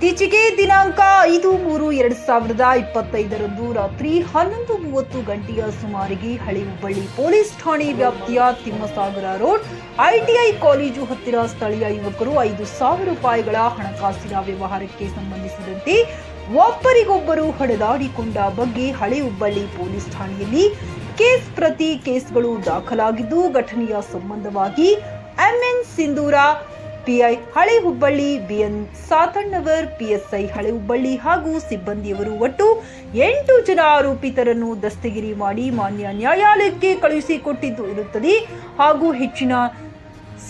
ಇತ್ತೀಚೆಗೆ ದಿನಾಂಕ ಐದು ಮೂರು ಎರಡು ಸಾವಿರದ ಇಪ್ಪತ್ತೈದರಂದು ರಾತ್ರಿ ಹನ್ನೊಂದು ಮೂವತ್ತು ಗಂಟೆಯ ಸುಮಾರಿಗೆ ಹಳೆ ಹುಬ್ಬಳ್ಳಿ ಪೊಲೀಸ್ ಠಾಣೆ ವ್ಯಾಪ್ತಿಯ ತಿಮ್ಮಸಾಗರ ರೋಡ್ ಐಟಿಐ ಕಾಲೇಜು ಹತ್ತಿರ ಸ್ಥಳೀಯ ಯುವಕರು ಐದು ಸಾವಿರ ರೂಪಾಯಿಗಳ ಹಣಕಾಸಿನ ವ್ಯವಹಾರಕ್ಕೆ ಸಂಬಂಧಿಸಿದಂತೆ ಒಬ್ಬರಿಗೊಬ್ಬರು ಹೊಡೆದಾಡಿಕೊಂಡ ಬಗ್ಗೆ ಹಳೆ ಹುಬ್ಬಳ್ಳಿ ಪೊಲೀಸ್ ಠಾಣೆಯಲ್ಲಿ ಕೇಸ್ ಪ್ರತಿ ಕೇಸ್ಗಳು ದಾಖಲಾಗಿದ್ದು, ಘಟನೆಯ ಸಂಬಂಧವಾಗಿ ಎಂಎನ್ ಸಿಂಧೂರ ಪಿಐ ಹಳೆ ಹುಬ್ಬಳ್ಳಿ ಬಿಎನ್ ಸಾತಣ್ಣವರ್ ಪಿಎಸ್ಐ ಹಳೆ ಹುಬ್ಬಳ್ಳಿ ಹಾಗೂ ಸಿಬ್ಬಂದಿಯವರು ಒಟ್ಟು ಎಂಟು ಜನ ಆರೋಪಿತರನ್ನು ದಸ್ತಗಿರಿ ಮಾಡಿ ಮಾನ್ಯ ನ್ಯಾಯಾಲಯಕ್ಕೆ ಕಳುಹಿಸಿಕೊಟ್ಟಿದ್ದು ಇರುತ್ತದೆ ಹಾಗೂ ಹೆಚ್ಚಿನ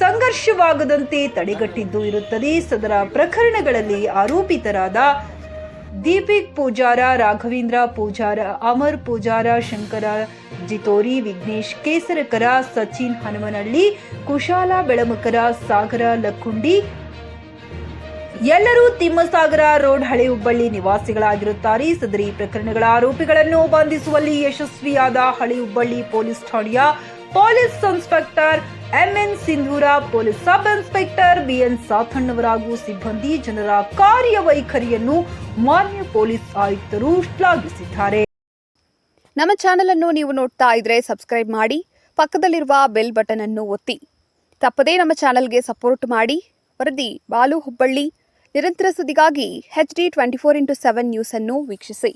ಸಂಘರ್ಷವಾಗದಂತೆ ತಡೆಗಟ್ಟಿದ್ದು ಇರುತ್ತದೆ. ಸದರ ಪ್ರಕರಣಗಳಲ್ಲಿ ಆರೋಪಿತರಾದ ದೀಪಿಕ್ ಪೂಜಾರ, ರಾಘವೇಂದ್ರ ಪೂಜಾರ, ಅಮರ್ ಪೂಜಾರ, ಶಂಕರ ಜಿತೋರಿ, ವಿಘ್ನೇಶ್ ಕೇಸರಕರ, ಸಚಿನ್ ಹನುಮನಹಳ್ಳಿ ಕುಶಾಲ ಬೆಳಮಕರ ಸಾಗರ ಲಕ್ಕುಂಡಿ. ಎಲ್ಲರೂ ತಿಮ್ಮಸಾಗರ ರೋಡ್ ಹಳೆ ಹುಬ್ಬಳ್ಳಿ ನಿವಾಸಿಗಳಾಗಿರುತ್ತಾರೆ. ಸದರಿ ಪ್ರಕರಣಗಳ ಆರೋಪಿಗಳನ್ನು ಬಂಧಿಸುವಲ್ಲಿ ಯಶಸ್ವಿಯಾದ ಹಳೆ ಹುಬ್ಬಳ್ಳಿ ಪೊಲೀಸ್ ಠಾಣೆಯ police inspector MN Sindhura police sub inspector BN Sathannavar ಹಾಗೂ ಸಿಬ್ಬಂದಿ ಜನರ ಕಾರ್ಯವೈಖರಿಯನ್ನು ಮಾನ್ಯ ಪೊಲೀಸ್ ಆಯುಕ್ತರು ಶ್ಲಾಘಿಸಿದ್ದಾರೆ. ನಮ್ಮ ಚಾನೆಲ್ ಅನ್ನು ನೀವು ನೋಡ್ತಾ ಇದ್ರೆ ಸಬ್ಸ್ಕ್ರೈಬ್ ಮಾಡಿ, ಪಕ್ಕದಲ್ಲಿರುವ ಬೆಲ್ ಬಟನ್ ಅನ್ನು ಒತ್ತಿ. ತಪ್ಪದೇ ನಮ್ಮ ಚಾನೆಲ್ಗೆ ಸಪೋರ್ಟ್ ಮಾಡಿ. ವರದಿ ಬಾಲು ಹುಬ್ಬಳ್ಳಿ. ನಿರಂತರ ಸುದ್ದಿಗಾಗಿ H D twenty four into seven news ಅನ್ನು ವೀಕ್ಷಿಸಿ.